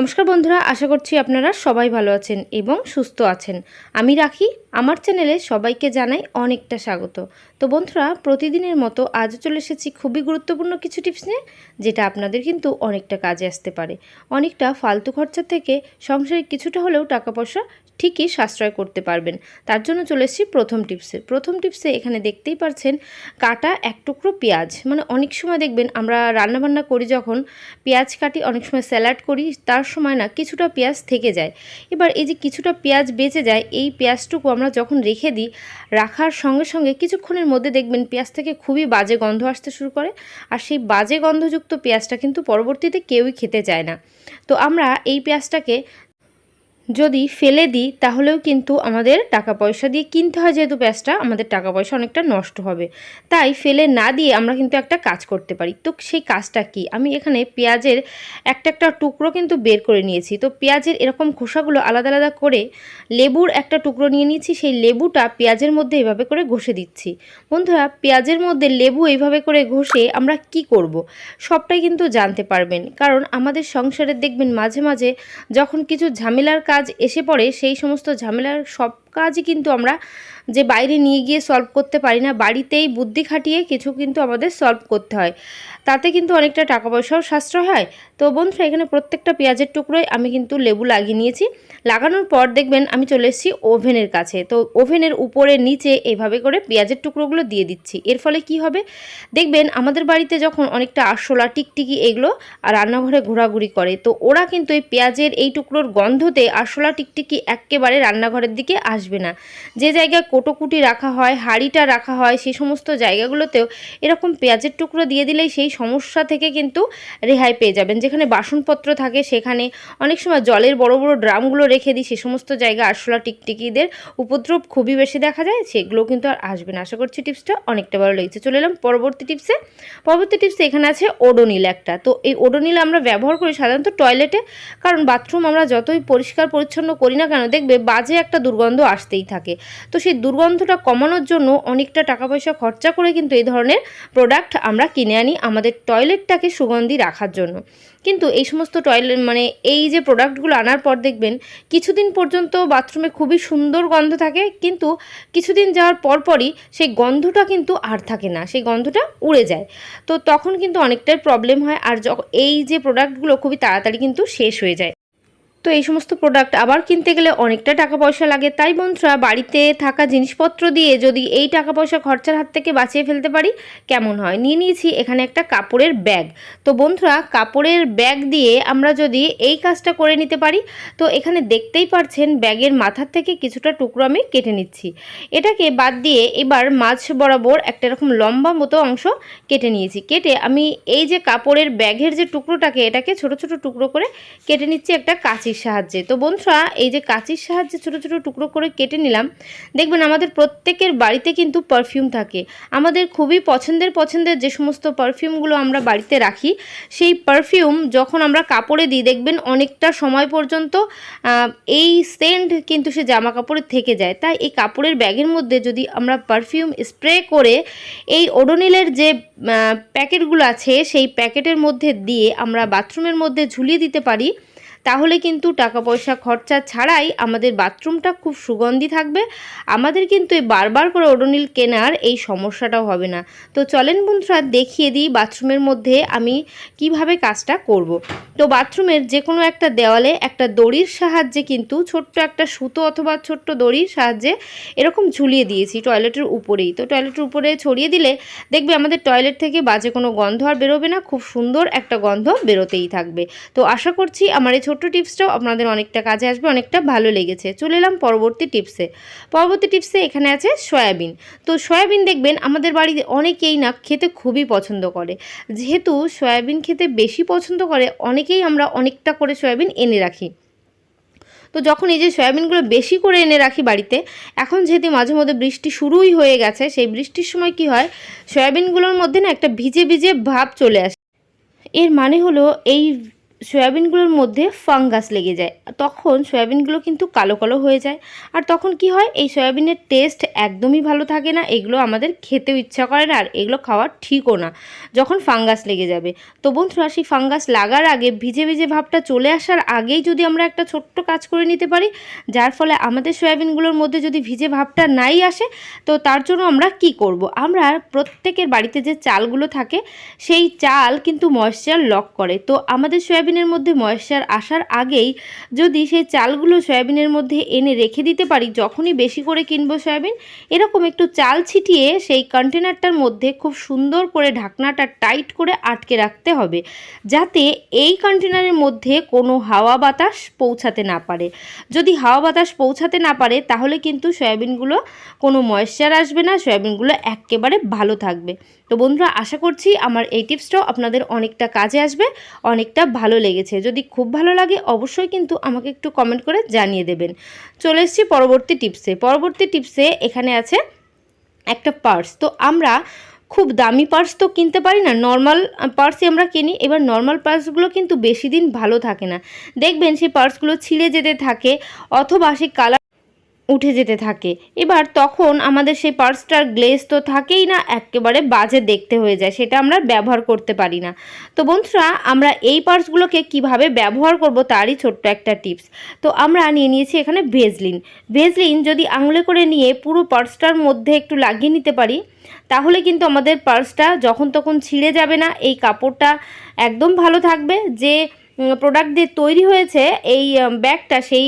নমস্কার বন্ধুরা, আশা করছি আপনারা সবাই ভালো আছেন এবং সুস্থ আছেন। আমি রাখি, আমার চ্যানেলে সবাইকে জানাই অনেকটা স্বাগত। তো বন্ধুরা, প্রতিদিনের মতো আজও চলে এসেছি খুবই গুরুত্বপূর্ণ কিছু টিপস নিয়ে, যেটা আপনাদের কিন্তু অনেকটা কাজে আসতে পারে। অনেকটা ফালতু খরচা থেকে সংসারে কিছুটা হলেও টাকা পয়সা ঠিকই সাশ্রয় করতে পারবেন। তার জন্য চলে এসেছি প্রথম টিপসে। প্রথম টিপসে এখানে দেখতেই পারছেন, কাটা এক টুকরো পেঁয়াজ। মানে অনেক সময় দেখবেন আমরা রান্নাবান্না করি যখন, পেঁয়াজ কাটি অনেক সময় স্যালাড করি, তার সময় না কিছুটা পেঁয়াজ থেকে যায়। এবার এই যে কিছুটা পেঁয়াজ বেঁচে যায়, এই পেঁয়াজটুকু আমরা যখন রেখে দিই, রাখার সঙ্গে সঙ্গে কিছুক্ষণের মধ্যে দেখবেন পেঁয়াজ থেকে খুবই বাজে গন্ধ আসতে শুরু করে। আর সেই বাজে গন্ধযুক্ত পেঁয়াজটা কিন্তু পরবর্তীতে কেউই খেতে চায় না। তো আমরা এই পেঁয়াজটাকে যদি ফেলে দিই, তাহলেও কিন্তু আমাদের টাকা পয়সা দিয়ে কিনতে হয় যেহেতু পেঁয়াজটা আমাদের টাকা পয়সা অনেকটা নষ্ট হবে। তাই ফেলে না দিয়ে আমরা কিন্তু একটা কাজ করতে পারি। তো সেই কাজটা কি? আমি এখানে পেঁয়াজের একটা একটা টুকরো কিন্তু বের করে নিয়েছি। তো পেঁয়াজের এরকম খোসাগুলো আলাদা আলাদা করে লেবুর একটা টুকরো নিয়ে নিয়েছি সেই লেবুটা পেঁয়াজের মধ্যে এইভাবে করে ঘষে দিচ্ছি। বন্ধুরা, পেঁয়াজের মধ্যে লেবু এইভাবে করে ঘষে আমরা কি করব। সবটাই কিন্তু জানতে পারবেন। কারণ আমাদের সংসারে দেখবেন মাঝে মাঝে যখন কিছু ঝামেলার কাজ এসে পড়ে সেই সমস্ত ঝামেলার সব কাজই কিন্তু আমরা যে বাইরে নিয়ে গিয়ে সলভ করতে পারি না, বাড়িতেই বুদ্ধি খাটিয়ে কিছু কিন্তু আমাদের সলভ করতে হয়। তাতে কিন্তু অনেকটা টাকা পয়সাও সাশ্রয় হয়। তো বন্ধুরা এখানে প্রত্যেকটা পেঁয়াজের টুকরোয় আমি কিন্তু লেবু লাগিয়ে নিয়েছি। লাগানোর পর দেখবেন আমি চলে এসেছি ওভেনের কাছে। তো ওভেনের উপরে নিচে এইভাবে করে পেঁয়াজের টুকরোগুলো দিয়ে দিচ্ছি। এর ফলে কি হবে? দেখবেন আমাদের বাড়িতে যখন অনেকটা আরশোলা, টিকটিকি এগুলো আর রান্নাঘরে ঘোরাঘুরি করে, তো ওরা কিন্তু এই পেঁয়াজের এই টুকরোর গন্ধতে আরশোলা, টিকটিকি একেবারে রান্নাঘরের দিকে আসবে না। যে জায়গায় কোটোকুটি রাখা হয়, হাঁড়িটা রাখা হয় সেই সমস্ত জায়গাগুলোতেও এরকম পেঁয়াজের টুকরো দিয়ে দিলেই সেই সমস্যা থেকে কিন্তু রেহাই পেয়ে যাবেন। যেখানে বাসনপত্র থাকে, সেখানে অনেক সময় জলের বড় বড় ড্রামগুলো রেখে দিই, সে সমস্ত জায়গা আরশোলা, টিকটিকিদের উপদ্রব খুবই বেশি দেখা যায় সেগুলো কিন্তু আর আসবে না। আশা করছি টিপসটা অনেকটা ভালো লেগেছে। চলে এলাম পরবর্তী টিপসে। পরবর্তী টিপসে এখানে আছে ওডোনিল একটা। তো এই ওডোনিল আমরা ব্যবহার করি সাধারণত টয়লেটে, কারণ বাথরুম আমরা যতই পরিষ্কার, পরিচ্ছন্ন করি না কেন, দেখবে বাজে একটা দুর্গন্ধ আসতেই থাকে। তো সেই দুর্গন্ধটা কমানোর জন্য অনেকটা টাকা পয়সা খরচা করে কিন্তু এই ধরনের প্রোডাক্ট আমরা কিনে আনি আমাদের টয়লেটটাকে সুগন্ধি রাখার জন্য। কিন্তু এই সমস্ত টয়লেট মানে এই যে প্রোডাক্টগুলো আনার পর দেখবেন কিছুদিন পর্যন্ত বাথরুমে খুবই সুন্দর গন্ধ থাকে, কিন্তু কিছুদিন যাওয়ার পরপরই সেই গন্ধটা কিন্তু আর থাকে না, সেই গন্ধটা উড়ে যায়। তো তখন কিন্তু অনেকটাই প্রবলেম হয়, আর এই যে প্রোডাক্টগুলো খুবই তাড়াতাড়ি কিন্তু শেষ হয়ে যায়। তো এই সমস্ত প্রোডাক্ট আবার কিনতে গেলে অনেকটা টাকা পয়সা লাগে। তাই বন্ধুরা, বাড়িতে থাকা জিনিসপত্র দিয়ে যদি এই টাকা পয়সা খরচার হাত থেকে বাঁচিয়ে ফেলতে পারি, কেমন হয়? নিয়ে নিয়েছি এখানে একটা কাপড়ের ব্যাগ। তো বন্ধুরা, কাপড়ের ব্যাগ দিয়ে আমরা যদি এই কাজটা করে নিতে পারি, তো এখানে দেখতেই পারছেন ব্যাগের মাথার থেকে কিছুটা টুকরো আমি কেটে নিচ্ছি। এটাকে বাদ দিয়ে এবার মাছ বরাবর একটা এরকম লম্বা মতো অংশ কেটে নিয়েছি। কেটে আমি এই যে কাপড়ের ব্যাগের যে টুকরোটাকে, এটাকে ছোট ছোট টুকরো করে কেটে নিচ্ছি একটা কাঁচি কাঁচির সাহায্যে। তো বন্ধুরা, এই যে কাঁচির সাহায্যে ছোট ছোট টুকরো করে কেটে নিলাম, দেখবেন আমাদের প্রত্যেকের বাড়িতে কিন্তু পারফিউম থাকে। আমাদের খুবই পছন্দের পছন্দের যে সমস্ত পারফিউমগুলো আমরা বাড়িতে রাখি, সেই পারফিউম যখন আমরা কাপড়ে দিই, দেখবেন অনেকটা সময় পর্যন্ত এই সেন্ট কিন্তু সে জামা কাপড়ে থেকে যায়। তাই এই কাপড়ের ব্যাগের মধ্যে যদি আমরা পারফিউম স্প্রে করে, এই ওডোনিলের যে প্যাকেটগুলো আছে, সেই প্যাকেটের মধ্যে দিয়ে আমরা বাথরুমের মধ্যে ঝুলিয়ে দিতে পারি। তাহলে কিন্তু টাকা পয়সা খরচা ছাড়াই আমাদের বাথরুমটা খুব সুগন্ধি থাকবে। আমাদের কিন্তু বারবার করে ওডোনিল কেনার এই সমস্যাটাও হবে না। তো চলেন বন্ধুরা, দেখিয়ে দিই বাথরুমের মধ্যে আমি কীভাবে কাজটা করব। তো বাথরুমের যে কোনো একটা দেওয়ালে একটা দড়ির সাহায্যে কিন্তু ছোট্ট একটা সুতো অথবা ছোট্ট দড়ির সাহায্যে এরকম ঝুলিয়ে দিয়েছি টয়লেটের উপরেই। তো টয়লেটের উপরে ছড়িয়ে দিলে দেখবে আমাদের টয়লেট থেকে বাজে কোনো গন্ধ আর বেরোবে না, খুব সুন্দর একটা গন্ধ বেরোতেই থাকবে। তো আশা করছি আমার এই ছোট্ট টিপসটাও আপনাদের অনেকটা কাজে আসবে, অনেকটা ভালো লেগেছে। চলে এলাম পরবর্তী টিপসে। পরবর্তী টিপসে এখানে আছে সয়াবিন। তো সয়াবিন দেখবেন আমাদের বাড়িতে অনেকেই না খেতে খুবই পছন্দ করে। যেহেতু সয়াবিন খেতে বেশি পছন্দ করে, অনেকেই আমরা অনেকটা করে সয়াবিন এনে রাখি। তো যখন এই যে সয়াবিনগুলো বেশি করে এনে রাখি বাড়িতে, এখন যেহেতু মাঝে মধ্যে বৃষ্টি শুরুই হয়ে গেছে, সেই বৃষ্টির সময় কি হয়, সয়াবিনগুলোর মধ্যে না একটা ভিজে ভিজে ভাব চলে আসে। এর মানে হলো এই সয়াবিনগুলোর মধ্যে ফাঙ্গাস লেগে যায়। তখন সয়াবিনগুলো কিন্তু কালো কালো হয়ে যায়। আর তখন কি হয়? এই সয়াবিনের টেস্ট একদমই ভালো থাকে না। এগুলো আমাদের খেতেও ইচ্ছা করে না। আর এগুলো খাওয়া ঠিকও না। যখন ফাঙ্গাস লেগে যাবে। তো বন্ধুরা, সেই ফাঙ্গাস লাগার আগে, ভিজে ভিজে ভাবটা চলে আসার আগেই যদি আমরা একটা ছোট্ট কাজ করে নিতে পারি, যার ফলে আমাদের সয়াবিনগুলোর মধ্যে যদি ভিজে ভাবটা নাই আসে, তো তার জন্য আমরা কি করব? আমরা প্রত্যেকের বাড়িতে যে চালগুলো থাকে, সেই চাল কিন্তু ময়েশ্চার লক করে। তো আমাদের সয়াবিনের মধ্যে ময়েশ্চার আসার আগেই যদি সেই চালগুলো সয়াবিনের মধ্যে এনে রেখে দিতে পারি, যখনই বেশি করে কিনবো সয়াবিন, এরকম একটু চাল ছিটিয়ে সেই কন্টেনারটার মধ্যে খুব সুন্দর করে ঢাকনাটা টাইট করে আটকে রাখতে হবে, যাতে এই কন্টেনারের মধ্যে কোনো হাওয়া বাতাস পৌঁছাতে না পারে। যদি হাওয়া বাতাস পৌঁছাতে না পারে, তাহলে কিন্তু সয়াবিনগুলো কোনো ময়েশ্চার আসবে না, সয়াবিনগুলো একেবারে ভালো থাকবে। তো বন্ধুরা, আশা করছি আমার এই টিপসটাও আপনাদের অনেকটা কাজে আসবে, অনেকটা ভালো লেগেছে। যদি খুব ভালো লাগে, অবশ্যই কিন্তু আমাকে একটু কমেন্ট করে জানিয়ে দেবেন। চলে এসছি পরবর্তী টিপসে পরবর্তী টিপসে এখানে আছে একটা পার্স তো আমরা খুব দামি পার্স তো কিনতে পারি না নর্মাল পার্সই আমরা কিনি। এবার নর্মাল পার্সগুলো কিন্তু বেশি দিন ভালো থাকে না। দেখবেন সেই পার্সগুলো ছিঁড়ে যেতে থাকে, অথবা সেই কালার উঠে যেতে থাকে। এবার তখন আমাদের সেই পার্সটার গ্লেজ তো থাকেই না, একেবারে বাজে দেখতে হয়ে যায়, সেটা আমরা ব্যবহার করতে পারি না। তো বন্ধুরা, আমরা এই পার্সগুলোকে কীভাবে ব্যবহার করব তারই ছোট্ট একটা টিপস। তো আমরা নিয়ে নিয়েছি এখানে ভেজলিন। ভেজলিন যদি আঙুলে করে নিয়ে পুরো পার্সটার মধ্যে একটু লাগিয়ে নিতে পারি, তাহলে কিন্তু আমাদের পার্সটা যখন তখন ছিঁড়ে যাবে না, এই কাপড়টা একদম ভালো থাকবে। যে প্রোডাক্ট দিয়ে তৈরি হয়েছে, এই ব্যাগটা, সেই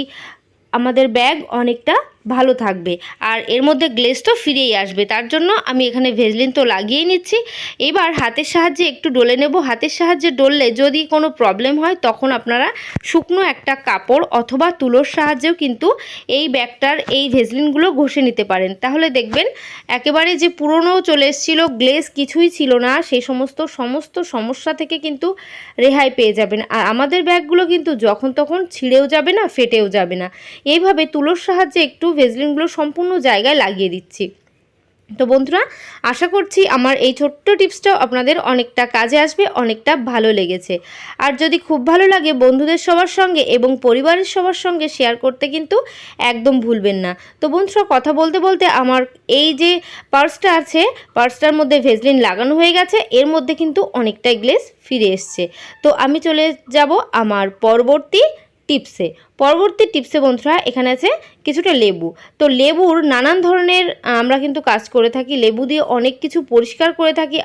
আমাদের ব্যাগ অনেকটা ভালো থাকবে। আর এর মধ্যে গ্লেজ তো ফিরেই আসবে। তার জন্য আমি এখানে ভেজলিন তো লাগিয়েই নিচ্ছি। এবার হাতের সাহায্যে একটু ডলে নেব। হাতের সাহায্যে ডললে যদি কোনো প্রবলেম হয়, তখন আপনারা শুকনো একটা কাপড় অথবা তুলোর সাহায্যেও কিন্তু এই ব্যাগটার এই ভেজলিনগুলো ঘষে নিতে পারেন। তাহলে দেখবেন একেবারে যে পুরনো চলে এসেছিল গ্লেজ কিছুই ছিল না। সেই সমস্ত সমস্ত সমস্যা থেকে কিন্তু রেহাই পেয়ে যাবেন। আর আমাদের ব্যাগগুলো কিন্তু যখন তখন ছিঁড়েও যাবে না, ফেটেও যাবে না। এইভাবে তুলোর সাহায্যে একটু ভেজলিনগুলো সম্পূর্ণ জায়গায় লাগিয়ে দিচ্ছি। তো বন্ধুরা, আশা করছি আমার এই ছোট্ট টিপসটাও আপনাদের অনেকটা কাজে আসবে, অনেকটা ভালো লেগেছে। আর যদি খুব ভালো লাগে বন্ধুদের সবার সঙ্গে এবং পরিবারের সবার সঙ্গে শেয়ার করতে কিন্তু একদম ভুলবেন না। তো বন্ধুরা, কথা বলতে বলতে আমার এই যে পার্সটা আছে, পার্সটার মধ্যে ভেজলিন লাগানো হয়ে গেছে, এর মধ্যে কিন্তু অনেকটাই গ্লেস ফিরে এসছে। তো আমি চলে যাব আমার পরবর্তী টিপসে। পরবর্তী টিপসে বন্ধুরা, এখানে আছে কিছুটা লেবু। তো লেবুর নানান ধরনের, আমরা কিন্তু কাজ করে থাকি। লেবু দিয়ে অনেক কিছু পরিষ্কার করে থাকি।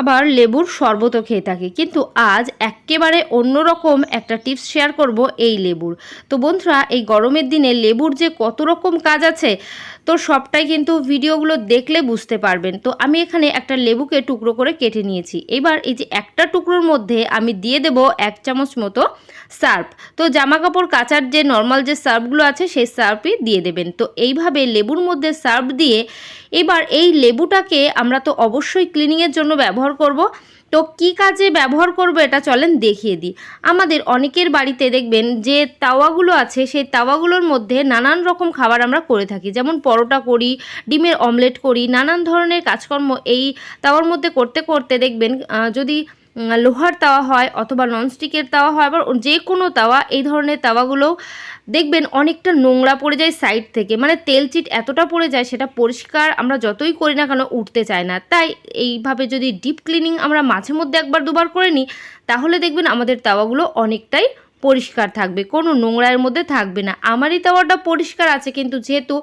আবার লেবুর শরবতও খেয়ে থাকি। কিন্তু আজ একেবারে অন্যরকম একটা টিপস শেয়ার করব এই লেবুর। তো বন্ধুরা, এই গরমের দিনে লেবুর যে কত রকম কাজ আছে তো সবটাই কিন্তু ভিডিওগুলো দেখলে বুঝতে পারবেন। তো আমি এখানে একটা লেবুকে টুকরো করে কেটে নিয়েছি। এবার এই যে একটা টুকরোর মধ্যে আমি দিয়ে দেব এক চামচ মতো সার্ফ। তো জামা কাপড় কাচার যে নর্মাল যে সার্ফগুলো আছে, সেই সার্ফই দিয়ে দেবেন। তো এইভাবে লেবুর মধ্যে সার্ফ দিয়ে এবার এই লেবুটাকে আমরা তো অবশ্যই ক্লিনিংয়ের জন্য ব্যবহার করব। তো কি কাজে ব্যবহার করব এটা চলেন দেখিয়ে দিই। আমাদের অনেকের বাড়িতে দেখবেন যে তাওয়াগুলো আছে, সেই তাওয়াগুলোর মধ্যে নানান রকম খাবার আমরা করে থাকি। যেমন পরোটা করি, ডিমের অমলেট করি, নানান ধরনের কাজকর্ম এই তাওয়ার মধ্যে করতে করতে দেখবেন যদি লোহার তাওয়া হয় অথবা ননস্টিকের তাওয়া হয়, আবার যে কোনো তাওয়া, এই ধরনের তাওয়াগুলো দেখবেন অনেকটা নোংরা পড়ে যায় সাইড থেকে। মানে তেল চিট এতটা পড়ে যায়, সেটা পরিষ্কার আমরা যতই করি না কেন উঠতে চায় না। তাই এইভাবে যদি ডিপ ক্লিনিং আমরা মাঝে মধ্যে একবার দুবার করে নিই, তাহলে দেখবেন আমাদের তাওয়াগুলো অনেকটাই পরিষ্কার থাকবে, কোনো নোংরার মধ্যে থাকবে না। আমারই তাওয়াটা পরিষ্কার আছে, কিন্তু যেহেতু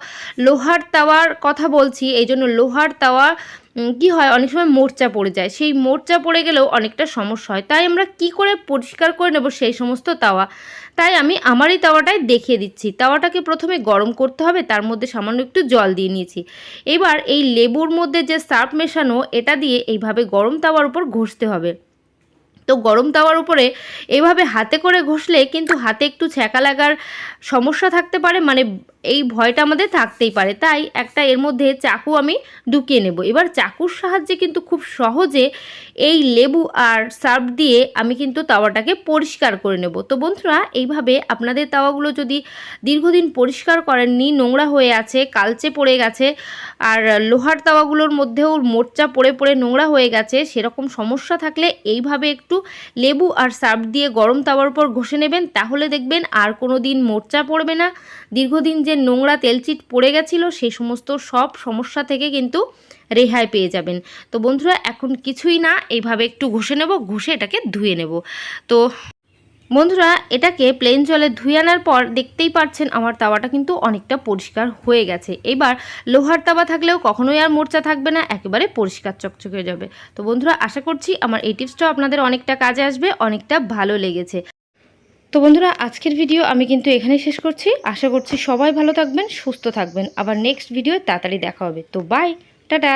লোহার তাওয়ার কথা বলছি এই জন্য লোহার তাওয়া কি হয়? অনেক সময় মোর্চা পড়ে যায়। সেই মোর্চা পড়ে গেলেও অনেকটা সমস্যা হয়। তাই আমরা কি করে পরিষ্কার করে নেব সেই সমস্ত তাওয়া? তাই আমি আমারই তাওয়াটাই দেখিয়ে দিচ্ছি। তাওয়াটাকে প্রথমে গরম করতে হবে, তার মধ্যে সামান্য একটু জল দিয়ে নিয়েছি। এবার এই লেবুর মধ্যে যে সার্ফ মেশানো, এটা দিয়ে এইভাবে গরম তাওয়ার উপর ঘষতে হবে। তো গরম তাওয়ার উপরে এভাবে হাতে করে ঘষলে কিন্তু হাতে একটু ছ্যাঁকা লাগার সমস্যা থাকতে পারে। মানে এই ভয়টা আমাদের থাকতেই পারে। তাই একটা এর মধ্যে চাকু আমি ঢুকিয়ে নেব। এবার চাকুর সাহায্যে কিন্তু খুব সহজে এই লেবু আর সার্ফ দিয়ে আমি কিন্তু তাওয়াটাকে পরিষ্কার করে নেব। তো বন্ধুরা, এইভাবে আপনাদের তাওয়াগুলো যদি দীর্ঘদিন পরিষ্কার করেননি, নোংরা হয়ে আছে, কালচে পড়ে গেছে, আর লোহার তাওয়াগুলোর মধ্যেও মোর্চা পড়ে পড়ে নোংরা হয়ে গেছে, সেরকম সমস্যা থাকলে এইভাবে একটু লেবু আর সার্ফ দিয়ে গরম তাওয়ার উপর ঘষে নেবেন। তাহলে দেখবেন আর কোনো দিন মোর্চা পড়বে না। দীর্ঘদিন যে নোংরা তেলচিট পড়ে গেছিল সেই সমস্ত সব সমস্যা থেকে কিন্তু রেহাই পেয়ে যাবেন। তো বন্ধুরা, এখন কিছুই না, এইভাবে একটু ঘষে নেব, ঘষে এটাকে ধুয়ে নেব। তো বন্ধুরা, এটাকে প্লেন জলে ধুয়ে আনার পর দেখতেই পাচ্ছেন আমার তাওয়াটা কিন্তু অনেকটা পরিষ্কার হয়ে গেছে। এবার লোহার তাওয়া থাকলেও কখনোই আর মোর্চা থাকবে না, একেবারে পরিষ্কার চকচকে হয়ে যাবে। তো বন্ধুরা, আশা করছি আমার এই টিপসটাও আপনাদের অনেকটা কাজে আসবে, অনেকটা ভালো লেগেছে। তো বন্ধুরা, আজকের ভিডিও আমি কিন্তু এখানে শেষ করছি। আশা করছি সবাই ভালো থাকবেন, সুস্থ থাকবেন। আবার নেক্সট ভিডিও তাড়াতাড়ি দেখা হবে। তো বাই টাটা!